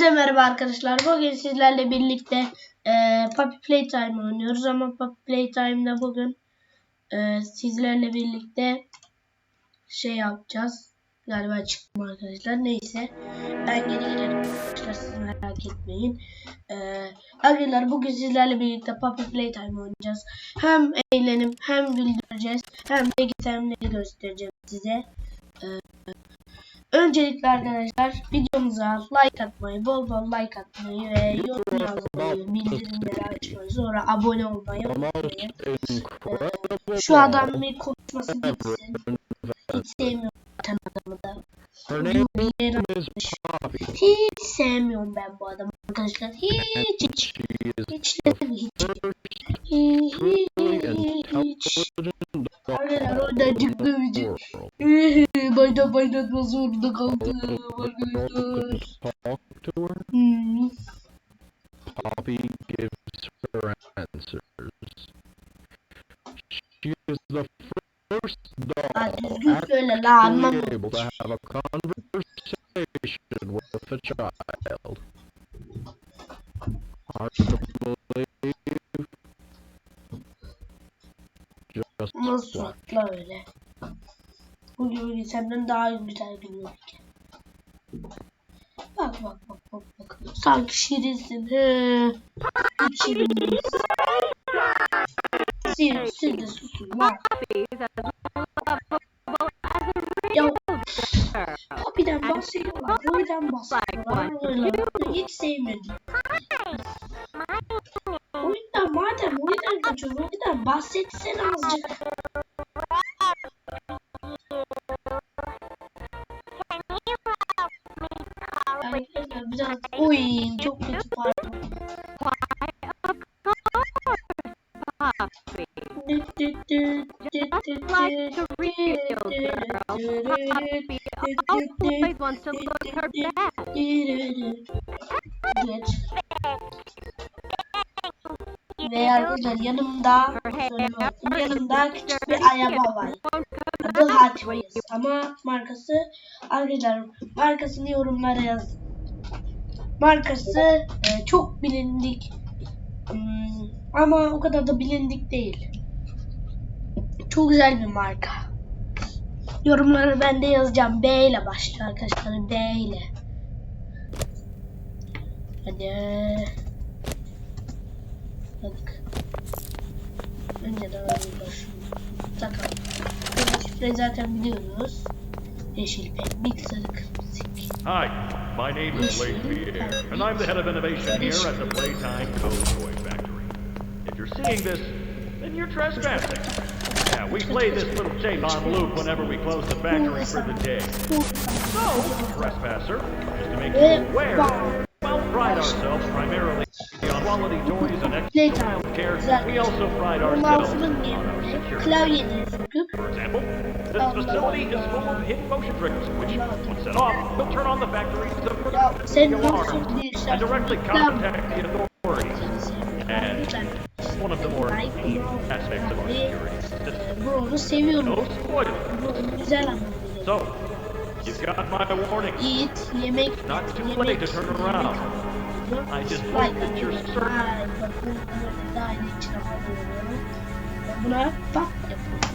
Hepinize merhaba arkadaşlar. Bugün sizlerle birlikte e, Puppy Playtime oynuyoruz ama Puppy Playtime'da bugün e, sizlerle birlikte şey yapacağız. Galiba çıktım arkadaşlar. Neyse. Ben geri gelirim arkadaşlar. Siz merak etmeyin. E, arkadaşlar bugün sizlerle birlikte Puppy Playtime oynayacağız. Hem eğlenip hem güldüreceğiz. Hem de gizemleri göstereceğim size. E, Öncelikle arkadaşlar videomuza like atmayı, bol bol like atmayı ve yorum yazmayı, bildirimleri açmayı, sonra abone olmayı unutmayın. Şu adam bir konuşması gitsin. Hiç sevmiyorum zaten adamı da. Hiç sevmiyorum ben bu adamı arkadaşlar. Hiç hiç. Hiç de hiç. Hiç. Hiç. Arkadaşlar orada çıktı bir Bayda baydatma zorunda kaldım arkadaşlar. Hmm. Poppy gives her answers. She is the first doll actually able to have a conversation with a child. Hard to Just Nasıl watch. la öyle? Bugün bugün senden daha güzel gülüyor ki. Bak bak bak bak bak. Sanki şirinsin he. Hiç şirin değilsin. Siz, siz de susun lan. Ya Papi'den bahsediyorlar. Boydan bahsediyorlar. Hiç sevmedim. Oyundan madem oyundan kaçıyorsun oyundan bahsetsene azıcık. Yanımda küçük bir araba var. Adı Wheels ama markası arkadaşlar markasını yorumlara yaz. Markası e, çok bilindik Hmm, ama o kadar da bilindik değil. Çok güzel bir marka. Yorumları ben de yazacağım. B ile başlıyor arkadaşlar. B ile. Hadi. Bak. Önce de öyle şunu takalım. Bu şifreyi zaten biliyoruz. Yeşil pek, sarı. Hi, my name is Blake Pierre, and I'm the head of innovation here at the Playtime Code Toy Factory. If you're seeing this, then you're trespassing. Yeah, we play this little tape on loop whenever we close the factory for the day. So, trespasser, just to make you aware, we pride ourselves primarily on quality toys Mouse'un on our yerine the factory's ya sen nasıl bir system. Bro'nu seviyorum. Bro'nu güzel anlamda. So, you've got my warning. Eat, yemek, Not too yemek, late to turn around. I just hope that you're certain. Ay, bak bu bunları daha yeni içine alıyorum. Ben Buna bak yapıyorum.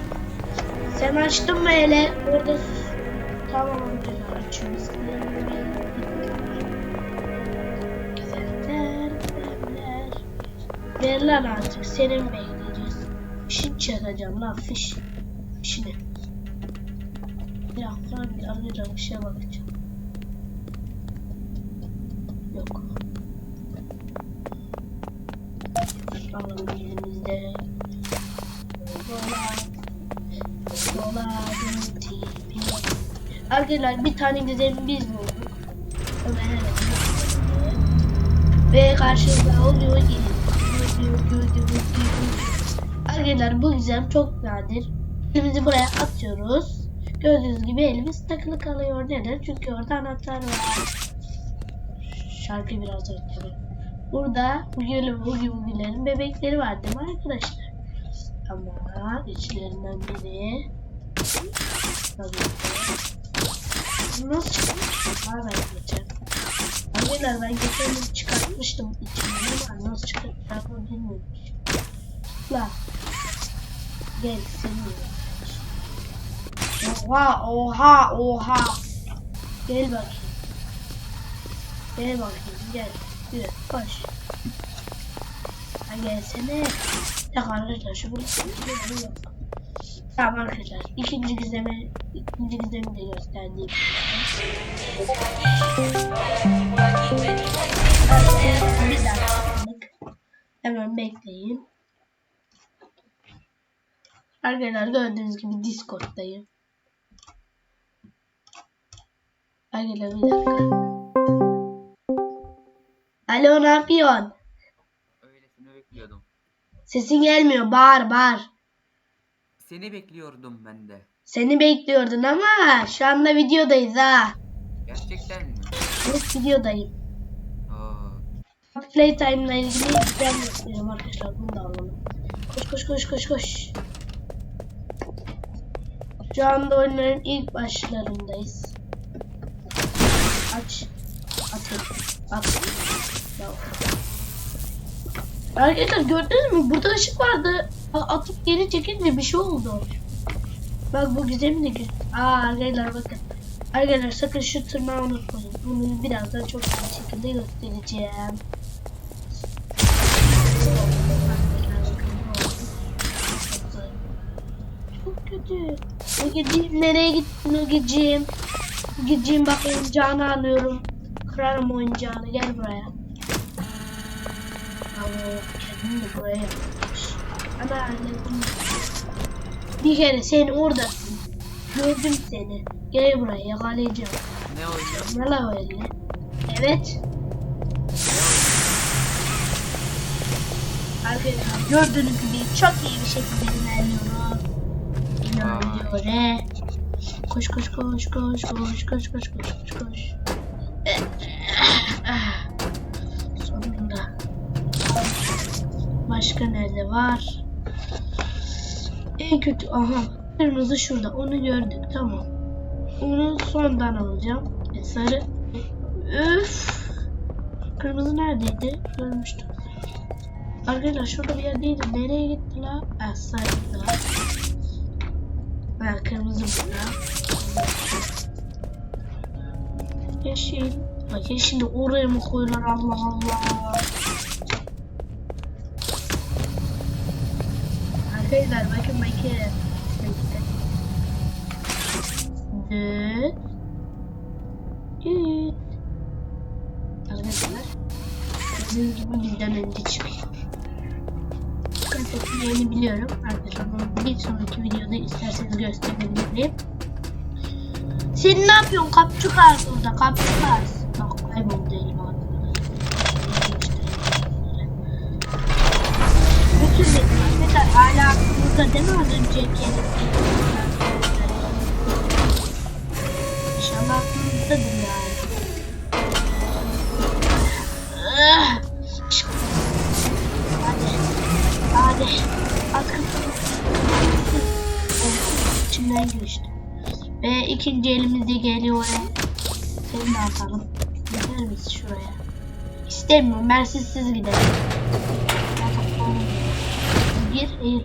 Sen açtın mı hele? Orada. Tamam amcalar açıyoruz. Ver lan artık senin bekleyeceğiz. Fişi çakacağım lan fiş. Fişini. Bir dakika bir arayacağım bir şeye bakacağım. Yok. Arkadaşlar bir tane güzel biz bulduk. Hemen Ve karşımda oluyor. Arkadaşlar bu gizem çok nadir. Elimizi buraya atıyoruz. Gördüğünüz gibi elimiz takılı kalıyor. Neden? Çünkü orada anahtar var. Şarkı biraz ötürü. Burada bugün bugün bugünlerin bebekleri var değil mi arkadaşlar? Ama içlerinden biri tabii ki nasıl çıkıyor? Ben geçeceğim. Arkadaşlar ben geçen gün çıkartmıştım içinden ama nasıl çıkartacağımı bilmiyorum. La. Gel seni. Oha oha oha. Gel bakayım. Gel bakayım gel. Yürü. Ha gelsene. Ya arkadaşlar şu burası. Tamam arkadaşlar. ikinci gizemi ikinci gizemi de gösterdiğim. Bir. Hemen bekleyin. Arkadaşlar gördüğünüz gibi Discord'dayım. Arkadaşlar bir dakika. Alo ne yapıyorsun? Öylesine bekliyordum. Sesin gelmiyor. Bağır bağır. Seni bekliyordum ben de. Seni bekliyordun ama şu anda videodayız ha. Gerçekten mi? Evet videodayım. Aa, Playtime ile ilgili ben göstereyim arkadaşlar. Bunu da alalım. Koş koş koş koş koş. Şu anda oyunların ilk başlarındayız. Aç. Atın. Bak. Arkadaşlar gördünüz mü? Burada ışık vardı. Atıp geri çekince bir şey oldu. Bak bu gizemi de güzel. Aa arkadaşlar bakın. Arkadaşlar sakın şu tırnağı unutmayın. Bunu birazdan çok güzel şekilde göstereceğim. Çok kötü. Nugeciğim nereye gittin Nugeciğim? Nugeciğim bak oyuncağını alıyorum. Kırarım oyuncağını gel buraya. Allah kendini de buraya yapmış. Ana anladım. Bir kere sen oradasın. Gördüm seni. Gel buraya yakalayacağım. ne oynuyor? Ne la öyle? Evet. Arkadaşlar gördüğünüz gibi çok iyi bir şekilde ilerliyorum. İlerliyor. Koş koş koş koş koş koş koş koş koş koş. Başka nerede var? En kötü aha kırmızı şurada onu gördük tamam. Onu sondan alacağım. E, sarı. Üf. Kırmızı neredeydi? Görmüştüm. Arkadaşlar şurada bir yerdeydi. Nereye gitti la? Ha sarı la. Ha kırmızı burada. Yeşil. Bak yeşil de oraya mı koyular Allah Allah. Arkadaşlar bakın bakın. Düt. Düt. Arkadaşlar. Gördüğünüz gibi bizden önce çıkıyor. Konseptlerini biliyorum. Arkadaşlar bunu bir sonraki videoda isterseniz gösterebilirim. Sen ne yapıyorsun? Kapçuk ağız orada. Kapçuk ağız. Aklımızda değil mi az önceki İnşallah aklımızdadır yani. Ah! Hadi. Hadi. Kapıyı. Oh, içimden geçti. Ve ikinci elimiz de geliyor. Seni de atalım. Gider misin şuraya? İstemiyorum. Ben sizsiz giderim. Gir eğil.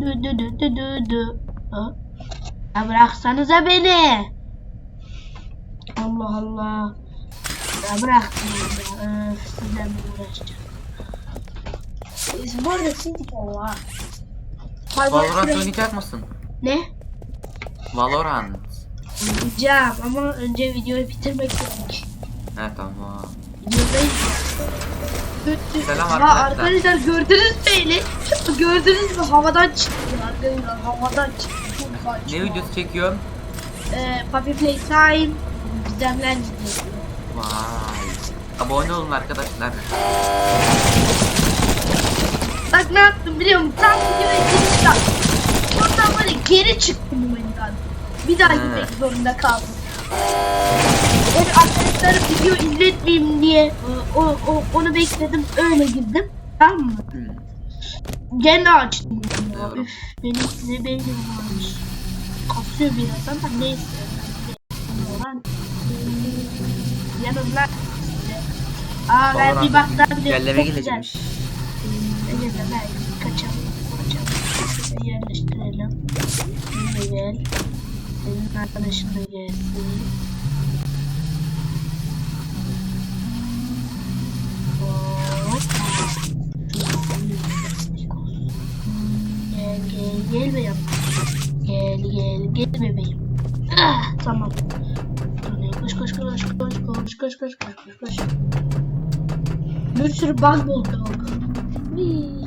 Dü dü dü dü dü dü. Ya bıraksanıza beni. Allah Allah. Ya bıraktım ya. Öf, sizden uğraşacağım? Biz bu arada sildik o ha. Valorant oynayacak mısın? Ne? Valorant. Oynayacağım ama önce videoyu bitirmek gerek. He tamam. Videodayız. Selam Ha, arkadaşlar. arkadaşlar gördünüz mü beni? Gördünüz mü? Havadan çıktı arkadaşlar. Havadan çıktı. Çok saçma. Ne videosu çekiyorsun? Ee, Puppy Playtime. Gidiyor. Vay. Abone olun arkadaşlar. Bak ne yaptım biliyor musun? Tam gibi giriş yaptım. Oradan böyle geri çıktım oyundan. Bir daha gitmek zorunda kaldım. Yani arkadaşlara video izletmeyeyim diye o, o, onu bekledim öyle girdim. Tamam mı? Gene açtım. Üf, benim ne beynim varmış. Kasıyor biraz ama neyse. Lan. Yanımda. Aa ben bir baktan Çok güzel. gelecekmiş. Öyle de ben kaçalım. Kaçalım. Yerleştirelim. Gel. Senin arkadaşın da gelsin. Gel bebeğim. Gel gel gel bebeğim. Ah, tamam. Koş koş koş koş koş koş koş koş koş koş. Bir sürü bug bulduk. Whee.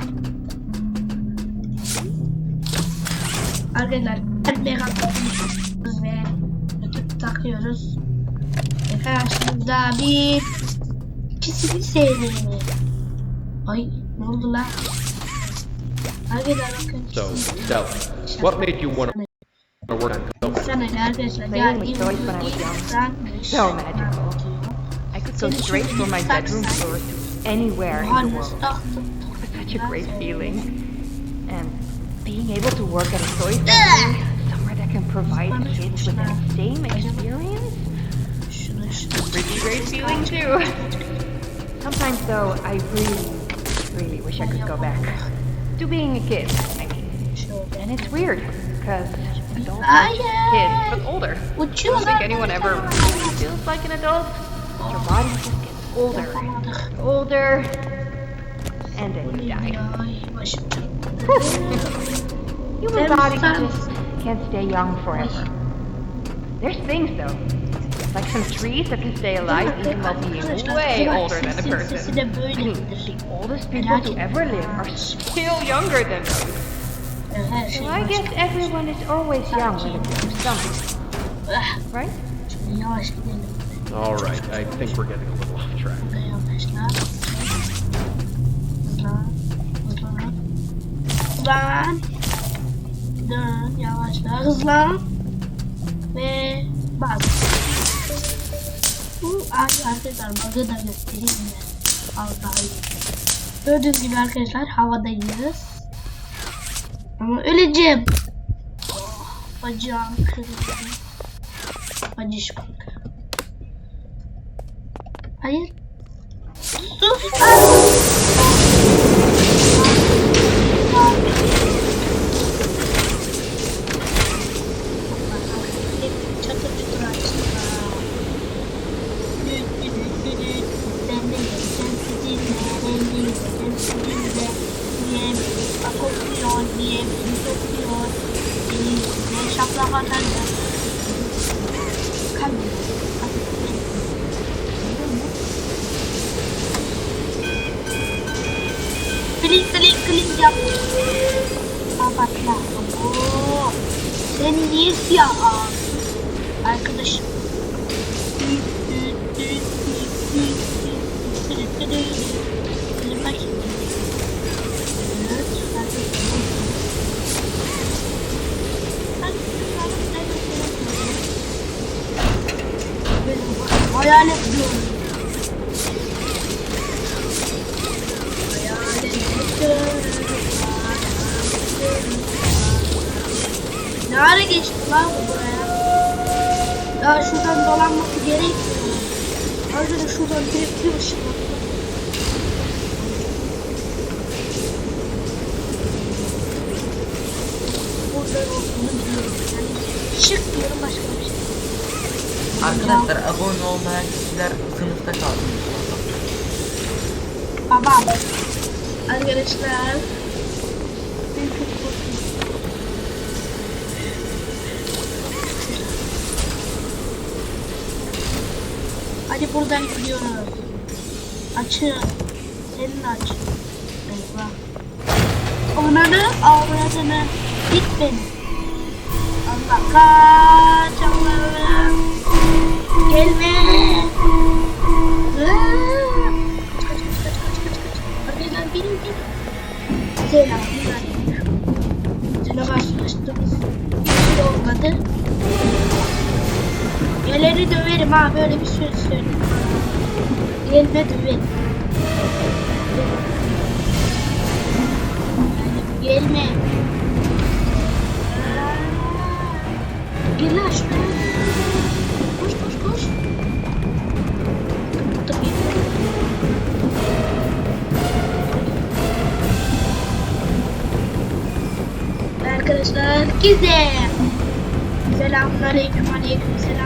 Arkadaşlar her mega ve YouTube takıyoruz. Ve karşımızda bir ikisini sevdi. Ay ne oldu lan? So, what made you want to work on Playing with toys I. So magical. I could go straight from my bedroom floor to anywhere in the world. It such a great feeling. And being able to work at a toy factory, somewhere that can provide kids with that same experience, Şunu şunu. pretty great feeling too. Sometimes though, I really, really wish I could go back to being a kid. And it's weird because adults are just ay. kids, but older. I don't think anyone ever really feels like an adult. Your body just gets older, Yapamadık. older, and then you die. Human bodies just can't stay young forever. There's things though, like some trees that can stay alive even while being way older than a person. I mean, oldest people to ever live are still younger than those. Her So I guess everyone is always young when it comes to something, Ah, right? Şöyle yavaş gidelim. All right, I think we're getting a little off track. Burada yavaşla. Hızlan. Hızlan. Hızlan. Dön. Yavaşla. Hızlan. Ve bas. Bu arkadaşlar bug'ı da göstereyim de. Al daha iyi. Gördüğünüz gibi arkadaşlar havadayız. Ama öleceğim. Oh, bacağım kırıldı. Bacış kanka. Hayır. Sus. Çatır Senin niye siyah? Arkadaşım. Hayalet diyorum. Ne ara geçtik lan bu buraya? Ya şuradan dolanması gerekmiyor. Ayrıca şuradan direkt bir ışık var. Burada olduğunu biliyorum. Yani şık diyorum başka bir şey. Arkadaşlar abone olmayan kişiler sınıfta kalsın. Babam. Arkadaşlar. Ben çok korkuyorum. Hadi buradan gidiyoruz. Açın. Senin aç. Eyvah. Onları avradını. Git beni. Allah kaç Allah'ım. Gelme. Kaç kaç kaç kaç kaç kaç. Arkadaşlar gelin gelin. Selam. Seninle karşılaştığımız şey olmadı. Geleri döverim ha böyle bir söz söyleyeyim. Gelme döverim. Gelme. Gel lan şuraya. Koş koş koş. Arkadaşlar güzel. Selamünaleyküm aleyküm selam.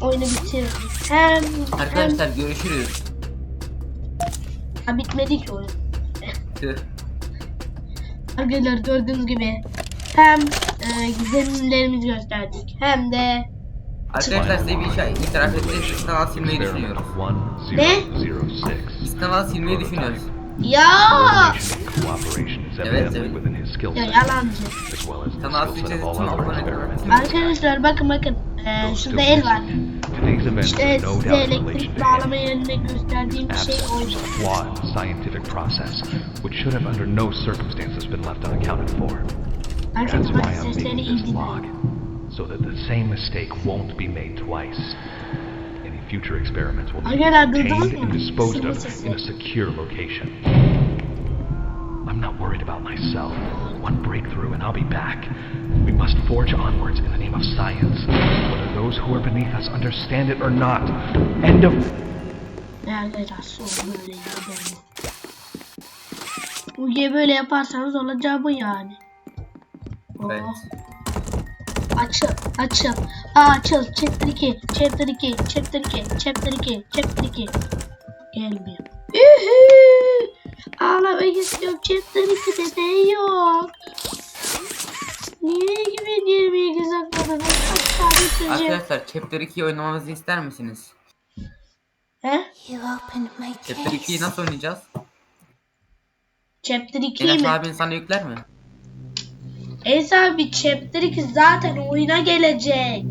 Oyunu bitirdik. Hem, hem Arkadaşlar görüşürüz. ha, bitmedi ki oyun. Tüh. Arkadaşlar gördüğünüz gibi hem e, gizemlerimizi gösterdik hem de Arkadaşlar size bir şey itiraf edeceğiz. Kanal silmeyi düşünüyoruz. Experiment 1006. Biz kanal silmeyi düşünüyoruz. ya Evet evet. Ya yalancı. Arkadaşlar bakın bakın. Ee, şurada el var. İşte size elektrik bağlama yerine gösterdiğim şey oydu. Arkadaşlar bak sesleri iyi dinleyin. so that the same mistake won't be made twice. Any future experiments will be contained and disposed of in a secure location. I'm not worried about myself. One breakthrough and I'll be back. We must forge onwards in the name of science, whether those who are beneath us understand it or not. End of Ya arkadaşlar son böyle yapalım. Bu gibi böyle yaparsanız olacağı bu yani. Oh. Evet. Açıl, açıl, açıl, chapter 2, chapter 2, chapter 2, chapter 2, chapter 2. Gelmiyor. Ühü! Ağlamak istiyorum, chapter 2'de ne yok? Niye gibi 22 sakladın? Kaç tane? Arkadaşlar Chapter 2'yi oynamamızı ister misiniz? He? Chapter 2'yi nasıl oynayacağız? Chapter 2'yi Enes mi? abin sana yükler mi? Enes abi chapter 2 zaten oyuna gelecek.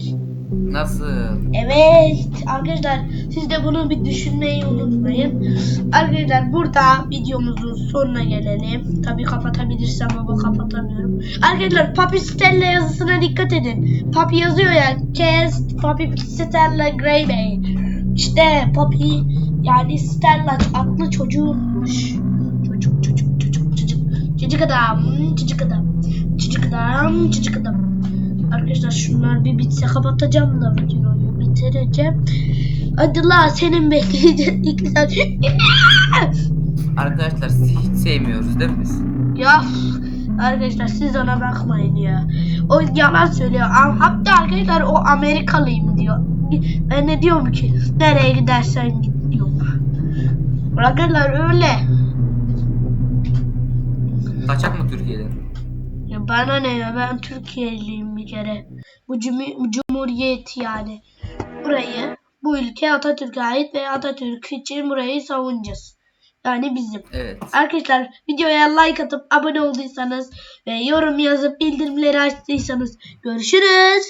Nasıl? Evet arkadaşlar siz de bunu bir düşünmeyi unutmayın. Arkadaşlar burada videomuzun sonuna gelelim. Tabi kapatabilirsem ama kapatamıyorum. Arkadaşlar Papi Stella yazısına dikkat edin. Papi yazıyor ya. Cast Papi Stella Grey Bay. İşte Papi yani Stella adlı çocuğunmuş. Çocuk çocuk çocuk çocuk. Çocuk adam. Çocuk adam. Çocuk adam. Çocuk adam. Arkadaşlar şunlar bir bitse kapatacağım da videoyu bitireceğim. Hadi la senin bekleyeceğin iki saat. Arkadaşlar sizi hiç sevmiyoruz değil mi biz? ya arkadaşlar siz ona bakmayın ya. O yalan söylüyor. Hatta arkadaşlar o Amerikalıyım diyor. Ben ne diyorum ki? Nereye gidersen git diyorum. Arkadaşlar öyle. Kaçak mı Türkiye'de? Ya bana ne ya ben Türkiye'liyim bir kere. Bu cumhur- cumhuriyet yani. Burayı bu ülke Atatürk'e ait ve Atatürk için burayı savunacağız. Yani bizim. Evet. Arkadaşlar videoya like atıp abone olduysanız ve yorum yazıp bildirimleri açtıysanız görüşürüz.